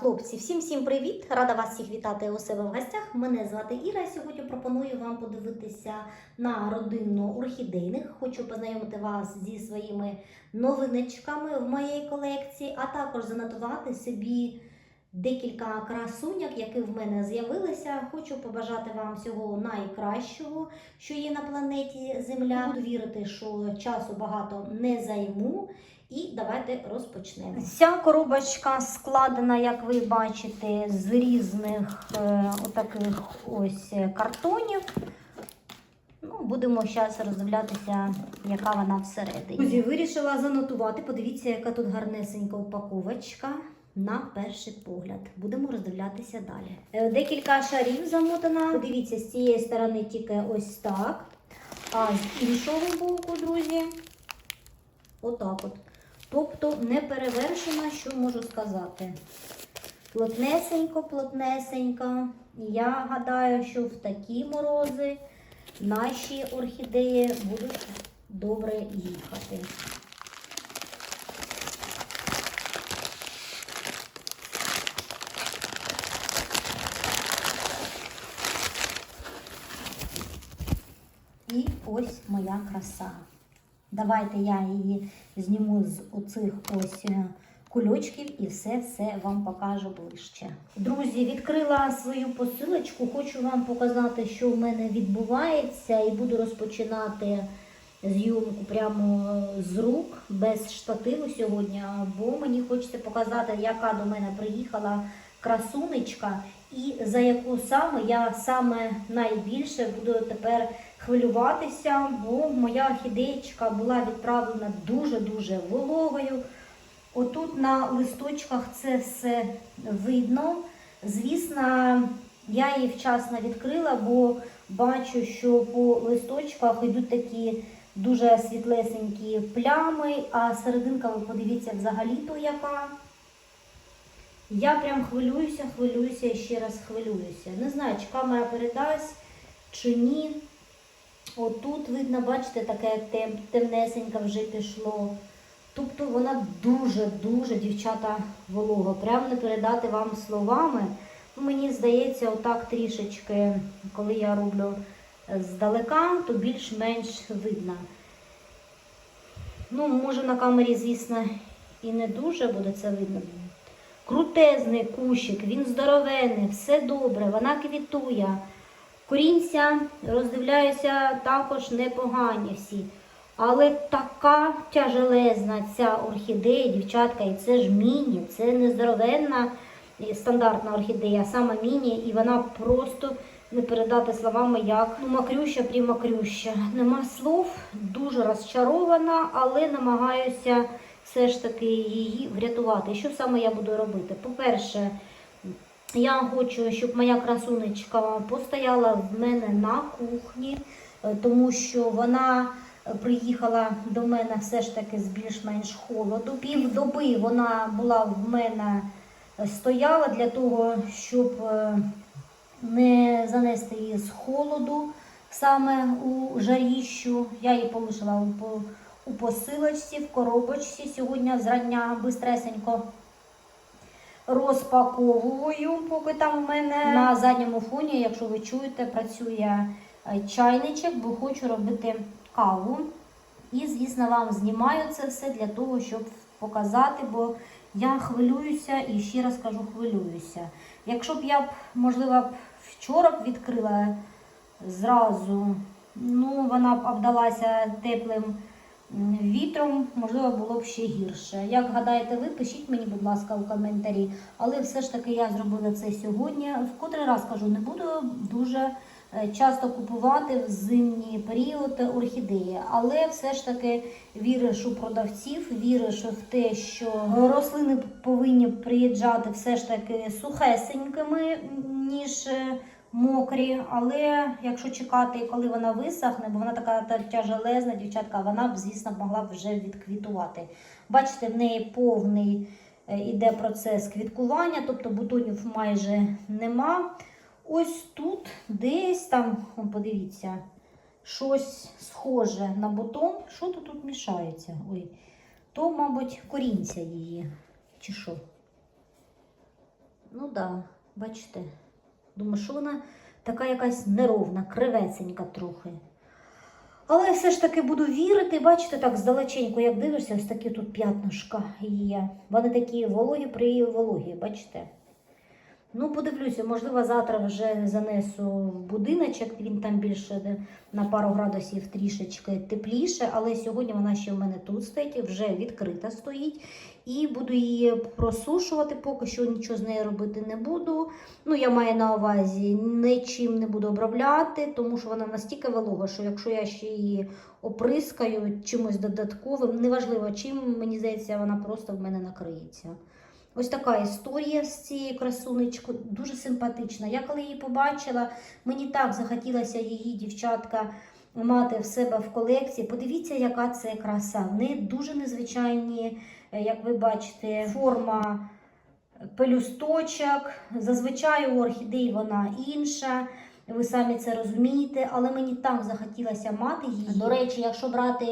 Хлопці, всім всім привіт! Рада вас всіх вітати у себе в гостях. Мене звати Іра. і Сьогодні пропоную вам подивитися на родину орхідейних. Хочу познайомити вас зі своїми новиночками в моїй колекції, а також занотувати собі декілька красуньок, які в мене з'явилися. Хочу побажати вам всього найкращого, що є на планеті Земля. Буду вірити, що часу багато не займу. І давайте розпочнемо. Ця коробочка складена, як ви бачите, з різних е, отаких ось картонів. Ну, будемо зараз роздивлятися, яка вона всередині. Друзі, вирішила занотувати. Подивіться, яка тут гарнесенька упаковочка. На перший погляд. Будемо роздивлятися далі. Е, Декілька шарів замотана. Подивіться, з цієї сторони тільки ось так. А з іншого боку, друзі, отак от. Тобто не перевершена, що можу сказати. Плотнесенько, плотнесенько. Я гадаю, що в такі морози наші орхідеї будуть добре їхати. І ось моя краса. Давайте я її зніму з оцих ось е, кульочків і все-все вам покажу ближче. Друзі, відкрила свою посилочку. Хочу вам показати, що в мене відбувається, і буду розпочинати зйомку прямо з рук, без штативу сьогодні, бо мені хочеться показати, яка до мене приїхала красунечка, і за яку саме я саме найбільше буду тепер хвилюватися, бо моя орхідеєчка була відправлена дуже-дуже вологою. Отут на листочках це все видно. Звісно, я її вчасно відкрила, бо бачу, що по листочках йдуть такі дуже світлесенькі плями, а серединка, ви подивіться, взагалі-то яка. Я прям хвилююся, хвилююся і ще раз хвилююся. Не знаю, чи камера передасть, чи ні. Отут видно, бачите, таке тем, темнесеньке вже пішло. Тобто вона дуже-дуже, дівчата, волога. Прямо не передати вам словами. Ну, Мені здається, отак трішечки, коли я роблю здалека, то більш-менш видно. Ну, може на камері, звісно, і не дуже буде це видно. Крутезний кущик, він здоровенний, все добре, вона квітує. Корінця, роздивляюся, також непогані всі. Але така тяжелезна ця орхідея, дівчатка, і це ж міні, це не здоровенна стандартна орхідея, а саме міні, і вона просто не передати словами, як ну, макрюща, примакрюща. Нема слов, дуже розчарована, але намагаюся все ж таки її врятувати. Що саме я буду робити? По-перше, я хочу, щоб моя красунечка постояла в мене на кухні, е, тому що вона приїхала до мене все ж таки з більш-менш холоду. Півдоби вона була в мене е, стояла для того, щоб е, не занести її з холоду саме у жаріщу. Я її полишила у, посилочці, в коробочці сьогодні зрання бистресенько розпаковую, поки там у мене на задньому фоні, якщо ви чуєте, працює е, чайничок, бо хочу робити каву. І, звісно, вам знімаю це все для того, щоб показати, бо я хвилююся і ще раз кажу, хвилююся. Якщо б я можливо, вчора б відкрила зразу, ну, вона б обдалася теплим вітром, можливо, було б ще гірше. Як гадаєте ви, пишіть мені, будь ласка, у коментарі. Але все ж таки я зробила це сьогодні. В котрий раз кажу, не буду дуже е, часто купувати в зимній період орхідеї. Але все ж таки віриш у продавців, віриш в те, що рослини повинні приїжджати все ж таки сухесенькими, ніж е, мокрі. Але якщо чекати, коли вона висохне, бо вона така та- тяжелезна, дівчатка, вона б, звісно, могла б вже відквітувати. Бачите, в неї повний е, іде процес квіткування, тобто бутонів майже нема. Ось тут десь там, подивіться, щось схоже на бутон. Що то тут мішається? Ой, то, мабуть, корінця її. Чи що? Ну так, да, бачите. Думаю, що вона така якась неровна, кривесенька трохи. Але все ж таки буду вірити, бачите, так здалеченько, як дивишся, ось такі тут п'ятнишка є. Вони такі вологі при вологі, бачите? Ну, подивлюся, можливо, завтра вже занесу в будиночок, він там більше на пару градусів трішечки тепліше, але сьогодні вона ще в мене тут стоїть, вже відкрита стоїть. І буду її просушувати, поки що нічого з нею робити не буду. Ну, я маю на увазі, нічим не буду обробляти, тому що вона настільки волога, що якщо я ще її оприскаю чимось додатковим, неважливо чим, мені здається, вона просто в мене накриється. Ось така історія з цією красунечкою, дуже симпатична. Я коли її побачила, мені так захотілося її, дівчатка, мати в себе в колекції. Подивіться, яка це краса. В неї дуже незвичайні, е, як ви бачите, форма пелюсточок. Зазвичай у орхідей вона інша. Ви самі це розумієте, але мені так захотілося мати її. До речі, якщо брати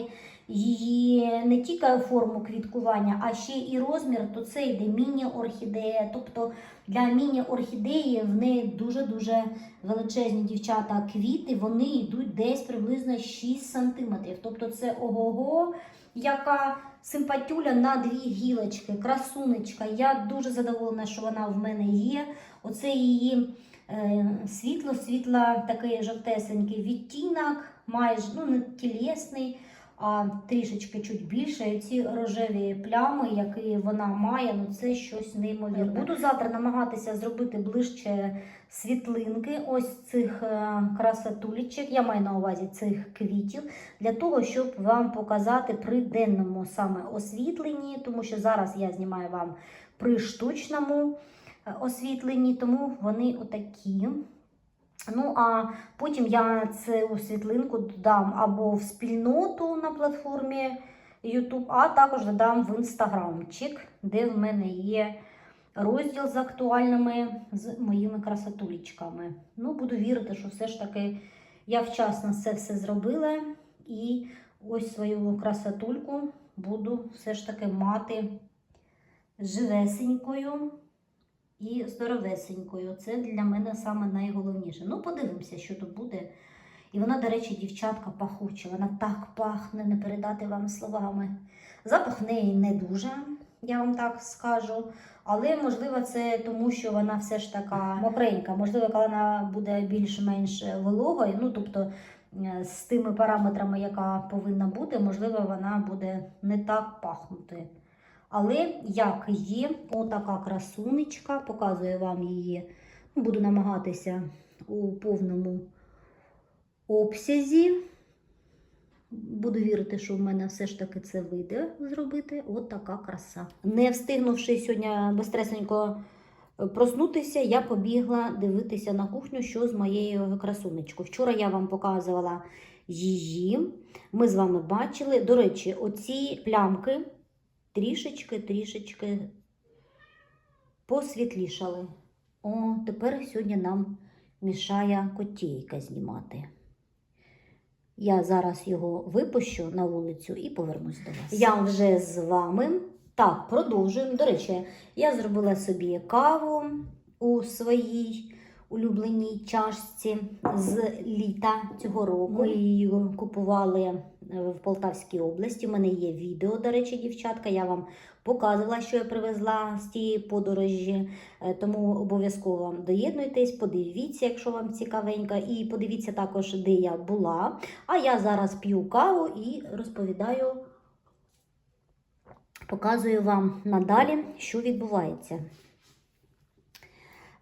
її не тільки форму квіткування, а ще і розмір, то це йде міні-орхідея. Тобто для міні-орхідеї в неї дуже-дуже величезні дівчата квіти, вони йдуть десь приблизно 6 см. Тобто це ого-го, яка симпатюля на дві гілочки, красунечка. Я дуже задоволена, що вона в мене є. Оце її е, світло, світла, такий жовтесенький відтінок, майже ну, не тілесний а трішечки чуть більше. І ці рожеві плями, які вона має, ну це щось неймовірне. Буду завтра намагатися зробити ближче світлинки ось цих е, красотулічок. Я маю на увазі цих квітів, для того, щоб вам показати при денному саме освітленні, тому що зараз я знімаю вам при штучному е, освітленні, тому вони отакі. Ну, а потім я цю світлинку додам або в спільноту на платформі YouTube, а також додам в інстаграмчик, де в мене є розділ з актуальними з моїми красотулечками. Ну, буду вірити, що все ж таки я вчасно це все зробила. І ось свою красотульку буду все ж таки мати живесенькою і здоровесенькою. Це для мене саме найголовніше. Ну, подивимося, що тут буде. І вона, до речі, дівчатка пахуча. Вона так пахне, не передати вам словами. Запах в неї не дуже, я вам так скажу. Але, можливо, це тому, що вона все ж така мокренька. Можливо, коли вона буде більш-менш вологою, ну тобто е, з тими параметрами, яка повинна бути, можливо, вона буде не так пахнути. Але як є, отака красунечка, показую вам її. Буду намагатися у повному обсязі. Буду вірити, що в мене все ж таки це вийде зробити. От така краса. Не встигнувши сьогодні безстресенько проснутися, я побігла дивитися на кухню, що з моєю красунечкою. Вчора я вам показувала її. Ми з вами бачили. До речі, оці плямки трішечки-трішечки посвітлішали. О, тепер сьогодні нам мішає котейка знімати. Я зараз його випущу на вулицю і повернусь до вас. Я вже з вами. Так, продовжуємо. До речі, я зробила собі каву у своїй улюбленій чашці з літа цього року. Ми її купували в Полтавській області. У мене є відео, до речі, дівчатка. Я вам показувала, що я привезла з тієї подорожі. Е, Тому обов'язково доєднуйтесь, подивіться, якщо вам цікавенько, і подивіться також, де я була. А я зараз п'ю каву і розповідаю, показую вам надалі, що відбувається.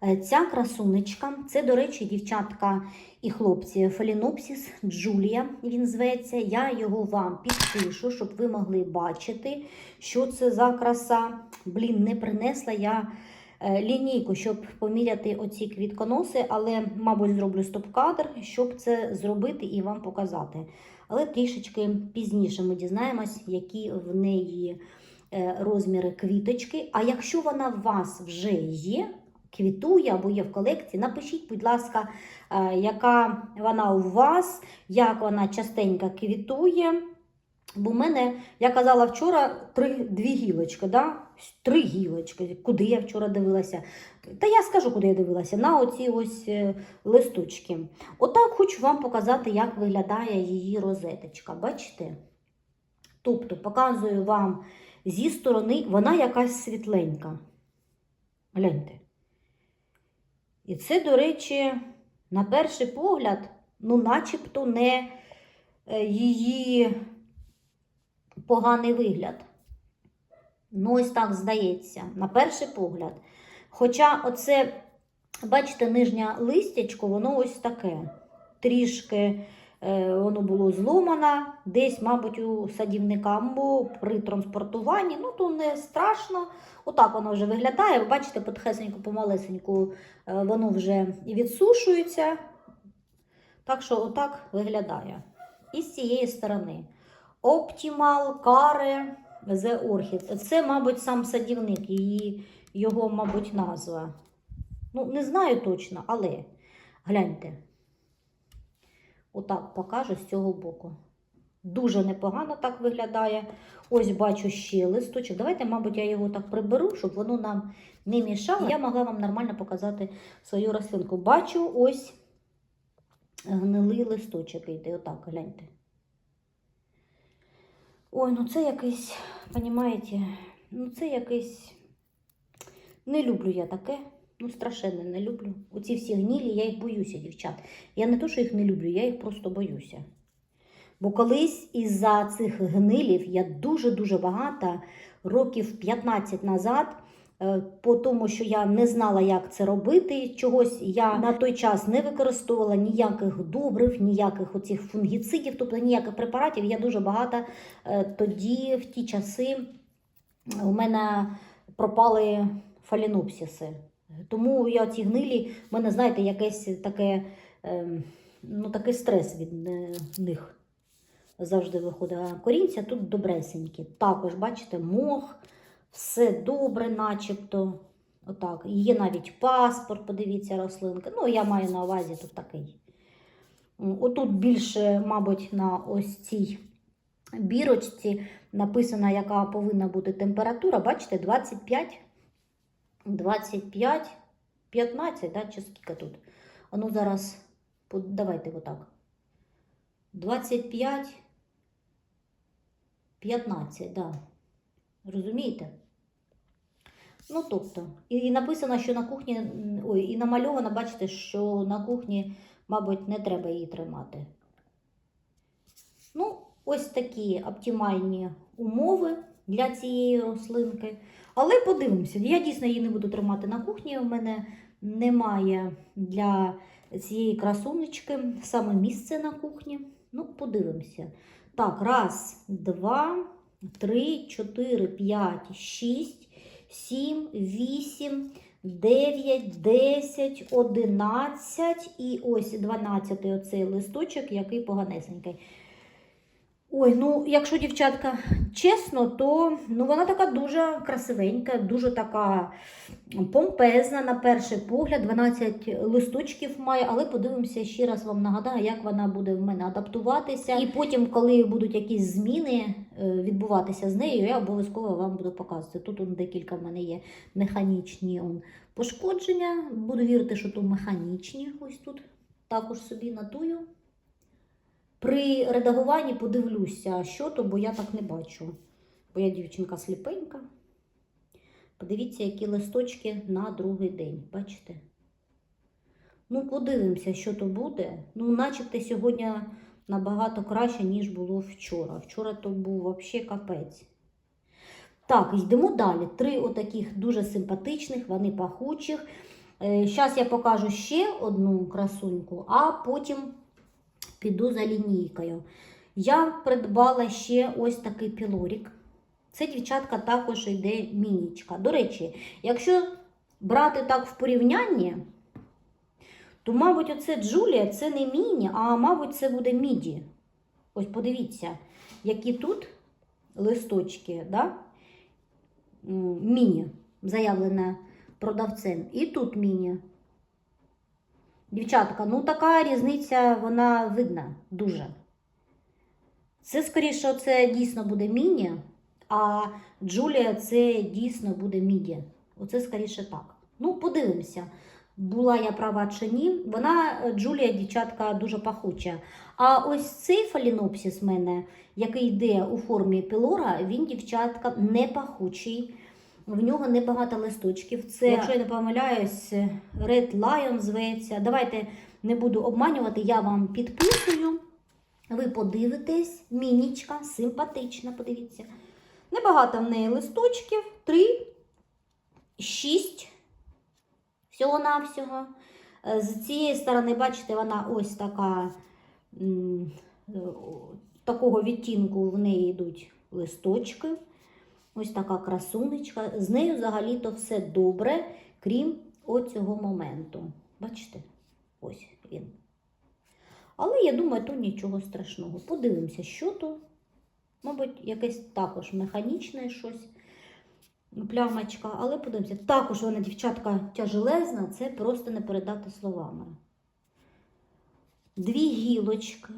Е, Ця красунечка, це, до речі, дівчатка і хлопці, Фалінопсіс Джулія, він зветься. Я його вам підпишу, щоб ви могли бачити, що це за краса. Блін, не принесла я е, лінійку, щоб поміряти оці квітконоси, але, мабуть, зроблю стоп-кадр, щоб це зробити і вам показати. Але трішечки пізніше ми дізнаємось, які в неї е, розміри квіточки. А якщо вона в вас вже є, квітує або є в колекції, напишіть, будь ласка, е, яка вона у вас, як вона частенько квітує. Бо в мене, я казала вчора, три, дві гілочки, да? три гілочки. Куди я вчора дивилася? Та я скажу, куди я дивилася, на оці ось е, листочки. Отак хочу вам показати, як виглядає її розеточка. Бачите? Тобто, показую вам зі сторони, вона якась світленька. Гляньте. І це, до речі, на перший погляд, ну, начебто не е, її поганий вигляд. Ну, ось так здається, на перший погляд. Хоча оце, бачите, нижнє листячко, воно ось таке. Трішки воно було зломане, десь, мабуть, у садівника або при транспортуванні. Ну, то не страшно. Отак воно вже виглядає. Ви бачите, потихесеньку, помалесеньку е, воно вже відсушується. Так що отак виглядає. І з цієї сторони. Optimal Care The Orchid. Це, мабуть, сам садівник, її, його, мабуть, назва. Ну, не знаю точно, але гляньте. Отак покажу з цього боку. Дуже непогано так виглядає. Ось бачу ще листочок. Давайте, мабуть, я його так приберу, щоб воно нам не мішало. Я могла вам нормально показати свою рослинку. Бачу ось гнилий листочок йде. Отак, гляньте. Ой, ну це якийсь, понімаєте, ну це якийсь. Не люблю я таке. Ну, страшенно не люблю. Оці всі гнілі, я їх боюся, дівчат. Я не то, що їх не люблю, я їх просто боюся. Бо колись із-за цих гнилів я дуже-дуже багато, років 15 назад, е, по тому, що я не знала, як це робити, чогось я на той час не використовувала ніяких добрив, ніяких оцих фунгіцидів, тобто ніяких препаратів. Я дуже багато е, тоді, в ті часи, у мене пропали фалінопсиси. Тому я ці гнилі, в мене, знаєте, якесь таке, е, ну, такий стрес від е, них завжди виходить. А корінця тут добресенькі. Також, бачите, мох, все добре, начебто. Отак. Є навіть паспорт, подивіться, рослинка. Ну, я маю на увазі тут такий. Отут більше, мабуть, на ось цій бірочці написано, яка повинна бути температура. Бачите, 25, 25, 15, да, чи скільки тут? А ну зараз, давайте отак. 25, 15, да. Розумієте? Ну, тобто, і, і написано, що на кухні, ой, і намальовано, бачите, що на кухні, мабуть, не треба її тримати. Ну, ось такі оптимальні умови для цієї рослинки. Але подивимося, я дійсно її не буду тримати на кухні. У мене немає для цієї красунечки саме місце на кухні. Ну, подивимося. Так, раз, два, три, чотири, п'ять, шість, сім, вісім, дев'ять, десять, одинадцять і ось дванадцятий оцей листочок, який поганесенький. Ой, ну якщо дівчатка чесно, то ну, вона така дуже красивенька, дуже така помпезна на перший погляд. 12 листочків має, але подивимося ще раз вам нагадаю, як вона буде в мене адаптуватися. І потім, коли будуть якісь зміни е, відбуватися з нею, я обов'язково вам буду показувати. Тут он декілька в мене є механічні он, пошкодження. Буду вірити, що то механічні. Ось тут також собі натую. При редагуванні подивлюся, що то, бо я так не бачу. Бо я дівчинка сліпенька. Подивіться, які листочки на другий день. Бачите? Ну, подивимося, що то буде. Ну, начебто сьогодні набагато краще, ніж було вчора. Вчора то був взагалі капець. Так, йдемо далі. Три отаких дуже симпатичних, вони пахучих. Зараз я покажу ще одну красуньку, а потім піду за лінійкою. Я придбала ще ось такий пілорік. Це дівчатка також йде мінічка. До речі, якщо брати так в порівнянні, то, мабуть, оце Джулія це не міні, а мабуть, це буде міді. Ось подивіться, які тут листочки, да? Міні, заявлене продавцем. І тут міні. Дівчатка, ну така різниця, вона видна дуже. Це скоріше, це дійсно буде міні, а Джулія це дійсно буде міді. Оце скоріше так. Ну, подивимося, була я права чи ні. Вона, Джулія, дівчатка, дуже пахуча. А ось цей фалінопсис в мене, який йде у формі пілора, він, дівчатка, не пахучий. В нього небагато листочків. Це, якщо я не помиляюсь, Red Lion зветься. Давайте не буду обманювати, я вам підписую. Ви подивитесь, мінічка, симпатична, подивіться. Небагато в неї листочків, три, шість всього-навсього. З цієї сторони, бачите, вона ось така, е, такого відтінку в неї йдуть листочки. Ось така красунечка. З нею взагалі-то все добре, крім оцього моменту. Бачите? Ось він. Але я думаю, то нічого страшного. Подивимося, що то. Мабуть, якесь також механічне щось. Плямочка, але подивимося. Також вона, дівчатка, тяжелезна, це просто не передати словами. Дві гілочки.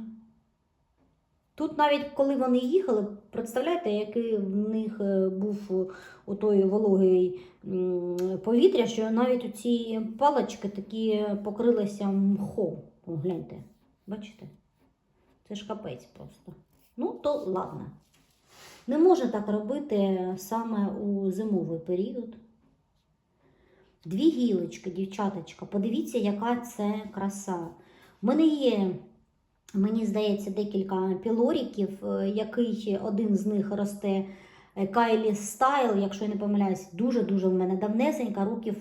Тут навіть коли вони їхали, представляєте, який в них е, був отой вологий м, повітря, що навіть у ці палочки такі покрилися мхом. Гляньте, бачите? Це ж капець просто. Ну, то ладно. Не можна так робити саме у зимовий період. Дві гілочки, дівчаточка, подивіться, яка це краса. У мене є, мені здається, декілька пілоріків, е, який один з них росте е, Кайлі Стайл, якщо я не помиляюсь, дуже-дуже в мене давнесенька, років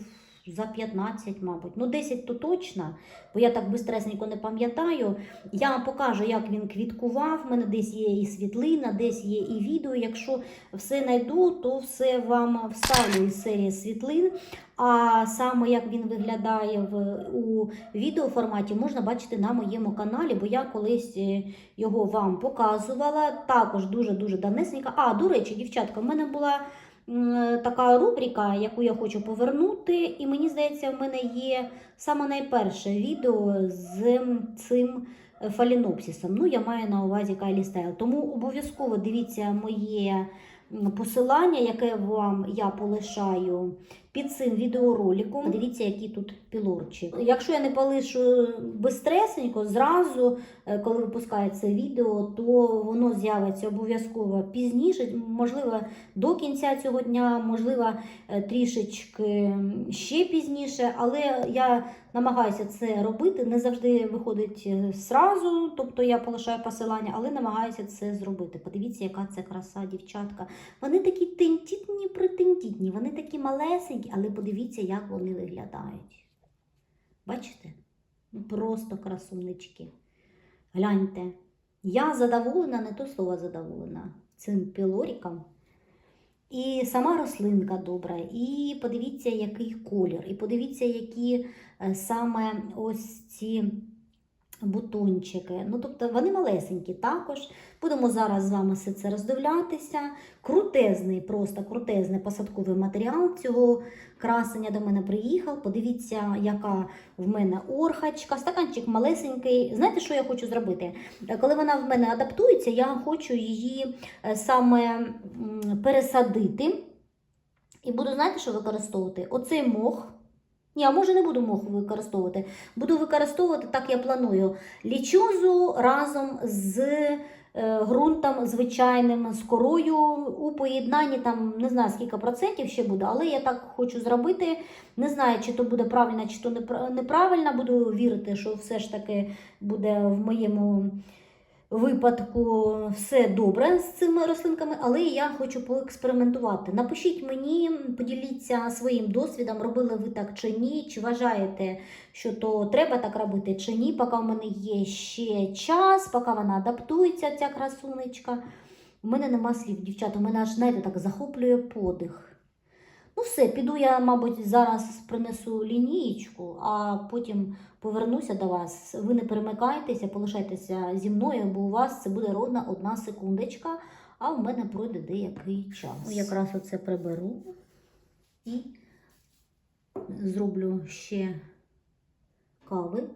за 15, мабуть. Ну, 10 то точно, бо я так бистресенько не пам'ятаю. Я вам покажу, як він квіткував. У мене десь є і світлина, десь є і відео. Якщо все знайду, то все вам вставлю із серії світлин. А саме як він виглядає в, у відеоформаті, можна бачити на моєму каналі, бо я колись е, його вам показувала. Також дуже-дуже давнесенька. А, до речі, дівчатка, в мене була така рубрика, яку я хочу повернути. І мені здається, в мене є саме найперше відео з цим фалінопсісом. Ну, я маю на увазі Кайлі Стайл. Тому обов'язково дивіться моє посилання, яке вам я полишаю під цим відеороликом. Дивіться, які тут пілорчик. Якщо я не полишу безстресенько, зразу, е, коли випускаю це відео, то воно з'явиться обов'язково пізніше, можливо, до кінця цього дня, можливо, е, трішечки ще пізніше, але я намагаюся це робити. Не завжди виходить е, зразу, тобто я полишаю посилання, але намагаюся це зробити. Подивіться, яка це краса, дівчатка. Вони такі тендітні, притендітні, вони такі малесенькі, але подивіться, як вони виглядають. Бачите? Ну, Просто красунички. Гляньте. Я задоволена, не то слово задоволена цим пілоріком. І сама рослинка добра, і подивіться, який колір, і подивіться, які е, саме ось ці бутончики. Ну, тобто вони малесенькі також. Будемо зараз з вами все це роздивлятися. Крутезний, просто крутезний посадковий матеріал цього красення до мене приїхав. Подивіться, яка в мене орхачка. Стаканчик малесенький. Знаєте, що я хочу зробити? Коли вона в мене адаптується, я хочу її е, саме пересадити. І буду, знаєте, що використовувати? Оцей мох. Ні, а може не буду мох використовувати. Буду використовувати, так я планую, лічозу разом з е, ґрунтом звичайним, з корою у поєднанні, там не знаю скільки процентів ще буде, але я так хочу зробити. Не знаю, чи то буде правильно, чи то непра- неправильно. Буду вірити, що все ж таки буде в моєму випадку все добре з цими рослинками, але я хочу поекспериментувати. Напишіть мені, поділіться своїм досвідом, робили ви так чи ні, чи вважаєте, що то треба так робити чи ні, поки в мене є ще час, поки вона адаптується, ця красунечка. У мене нема слів, дівчата, у мене аж знаєте, так захоплює подих. Ну, все, піду я, мабуть, зараз принесу лінієчку, а потім повернуся до вас. Ви не перемикайтеся, полишайтеся зі мною, бо у вас це буде ровно одна секундочка, а в мене пройде деякий час. Ну, Якраз оце приберу і зроблю ще кави.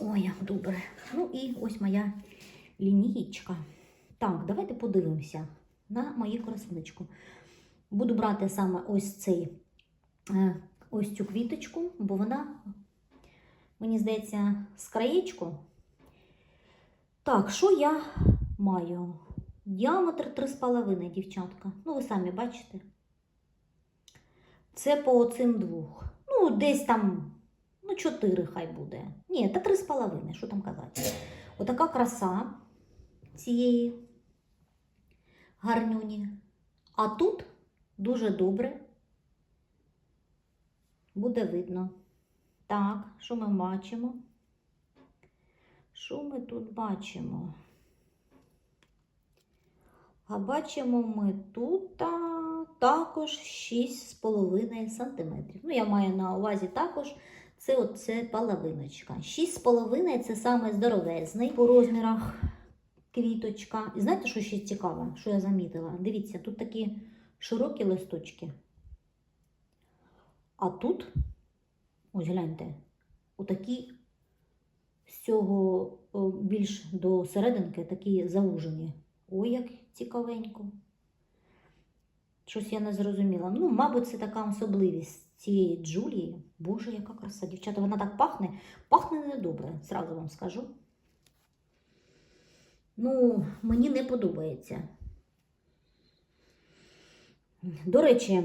Ой, як добре. Ну і ось моя лінієчка. Так, давайте подивимося на мою красунечку. Буду брати саме ось цей, е, ось цю квіточку, бо вона, мені здається, з краєчку. Так, що я маю? Діаметр 3,5, дівчатка. Ну, ви самі бачите. Це по оцим двох. Ну, десь там, ну, 4 хай буде. Ні, та 3,5, що там казати. Отака краса цієї гарнюні. А тут дуже добре буде видно. Так, що ми бачимо? Що ми тут бачимо? А бачимо ми тут а, також 6,5 см. Ну, я маю на увазі також це оце половиночка. 6,5 це саме здоровезний по розмірах квіточка. І знаєте, що ще цікаво, що я замітила? Дивіться, тут такі широкі листочки. А тут, ось гляньте, отакі з цього більш до серединки такі заужені. Ой, як цікавенько. Щось я не зрозуміла. Ну, мабуть, це така особливість цієї Джулії. Боже, яка краса, дівчата, вона так пахне. Пахне недобре, зразу вам скажу. Ну, мені не подобається. До речі,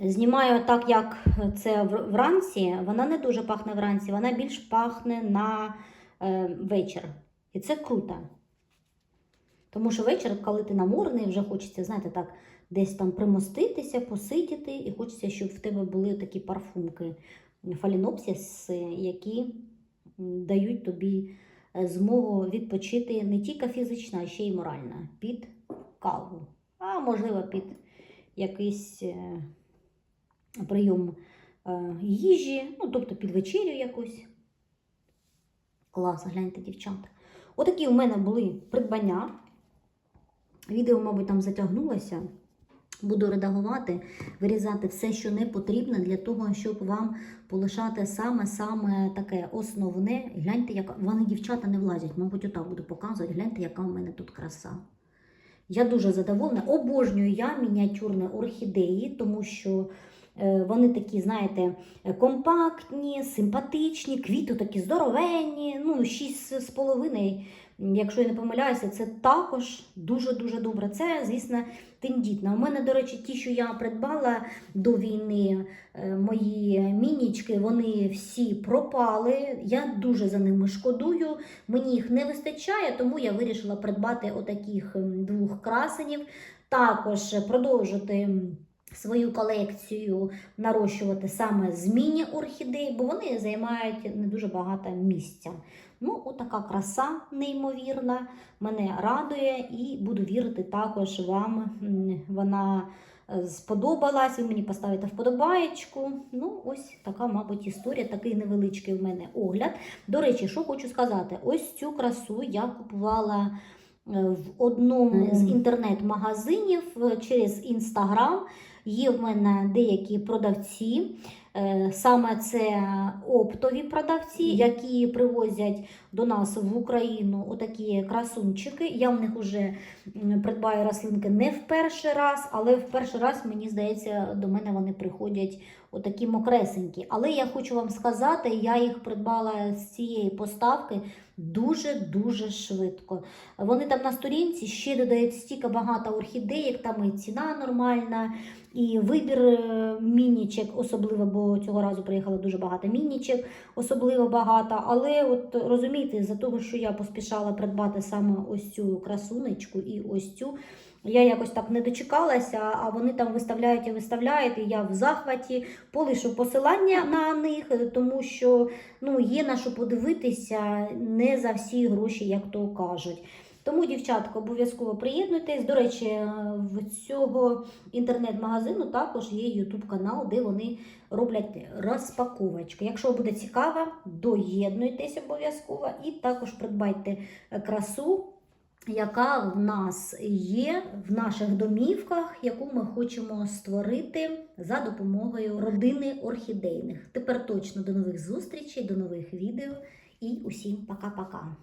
знімаю так, як це вранці. Вона не дуже пахне вранці, вона більш пахне на е, вечір. І це круто. Тому що вечір, коли ти наморений, вже хочеться, знаєте, так, десь там примоститися, посидіти, і хочеться, щоб в тебе були такі парфумки фалінопсіс, які дають тобі е, змогу відпочити не тільки фізично, а ще й морально під каву, а можливо під якийсь е, прийом е, їжі, ну, тобто під вечерю якусь. Клас, гляньте, дівчата. Отакі у мене були придбання. Відео, мабуть, там затягнулося. Буду редагувати, вирізати все, що не потрібно, для того, щоб вам полишати саме-саме таке основне. Гляньте, як вони, дівчата, не влазять. Мабуть, отак буду показувати. Гляньте, яка в мене тут краса. Я дуже задоволена. Обожнюю я мініатюрні орхідеї, тому що вони такі, знаєте, е, компактні, симпатичні, квіти такі здоровенні. Ну, 6,5, якщо я не помиляюся, це також дуже-дуже добре. Це, звісно, тендітна. У мене, до речі, ті, що я придбала до війни, е, мої мінічки, вони всі пропали. Я дуже за ними шкодую. Мені їх не вистачає, тому я вирішила придбати отаких ем, двох красенів. Також продовжити свою колекцію нарощувати саме з міні-орхідей, бо вони займають не дуже багато місця. Ну, отака краса неймовірна, мене радує і буду вірити також вам. Вона е, сподобалась, ви мені поставите вподобаєчку. Ну, ось така, мабуть, історія, такий невеличкий в мене огляд. До речі, що хочу сказати: ось цю красу я купувала е, в одному з інтернет-магазинів е, через інстаграм. Є в мене деякі продавці. Е, Саме це оптові продавці, які привозять до нас в Україну отакі красунчики. Я в них вже придбаю рослинки не в перший раз, але в перший раз, мені здається, до мене вони приходять отакі мокресенькі. Але я хочу вам сказати, я їх придбала з цієї поставки дуже-дуже швидко. Вони там на сторінці ще додають стільки багато орхідеїк, там і ціна нормальна, і вибір е, мінічок, особливо, бо цього разу приїхало дуже багато мінічок, особливо багато. Але от розумієте, за того, що я поспішала придбати саме ось цю красунечку і ось цю. Я якось так не дочекалася, а вони там виставляють і виставляють, і я в захваті полишу посилання на них, е, тому що ну, є на що подивитися не за всі гроші, як то кажуть. Тому, дівчатка, обов'язково приєднуйтесь. До речі, е, в цього інтернет-магазину також є YouTube канал, де вони роблять розпаковочки. Якщо буде цікаво, доєднуйтесь обов'язково і також придбайте красу яка в нас є в наших домівках, яку ми хочемо створити за допомогою родини орхідейних. Тепер точно до нових зустрічей, до нових відео І усім пока-пока.